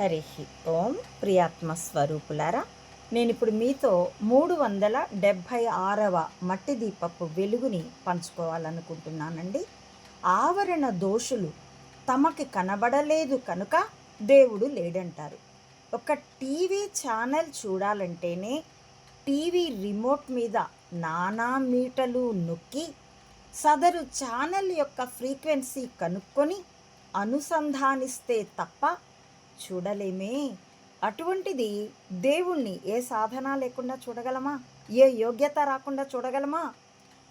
హరి ఓం ప్రియాత్మ స్వరూపులారా నేను ఇప్పుడు మీతో మూడు వందల డెబ్భై ఆరవ మట్టి దీపపు వెలుగుని పంచుకోవాలనుకుంటున్నానండి. ఆవరణ దోషులు తమకి కనబడలేదు కనుక దేవుడు లేడంటారు. ఒక టీవీ ఛానల్ చూడాలంటేనే టీవీ రిమోట్ మీద నానా మీటలు నొక్కి సదరు ఛానల్ యొక్క ఫ్రీక్వెన్సీ కనుక్కొని అనుసంధానిస్తే తప్ప చూడలేమే. అటువంటిది దేవుణ్ణి ఏ సాధన లేకుండా చూడగలమా? ఏ యోగ్యత రాకుండా చూడగలమా?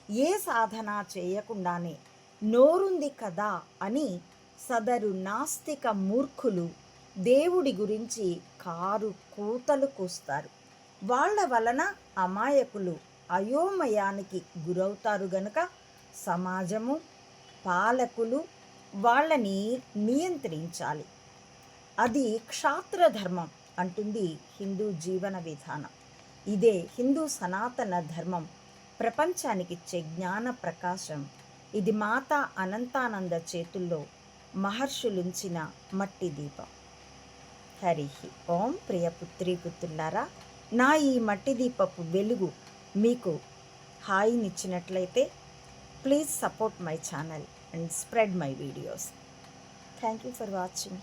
ఏ సాధన చేయకుండానే నోరుంది కదా అని సదరు నాస్తిక మూర్ఖులు దేవుడి గురించి కారు కూతలు కూస్తారు. వాళ్ళ వలన అమాయకులు అయోమయానికి గురవుతారు గనుక సమాజము పాలకులు వాళ్ళని నియంత్రించాలి. అది క్షాత్ర ధర్మం అంటుంది హిందూ జీవన విధానం. ఇదే హిందూ సనాతన ధర్మం. ప్రపంచానికిచ్చే జ్ఞాన ప్రకాశం. ఇది మాత అనంతానంద చేతుల్లో మహర్షులుంచిన మట్టి దీపం. హరి ఓం ప్రియ పుత్రి పుత్రులారా నా ఈ మట్టి దీపపు వెలుగు మీకు హాయినిచ్చినట్లయితే please support my channel and spread my videos. Thank you for watching.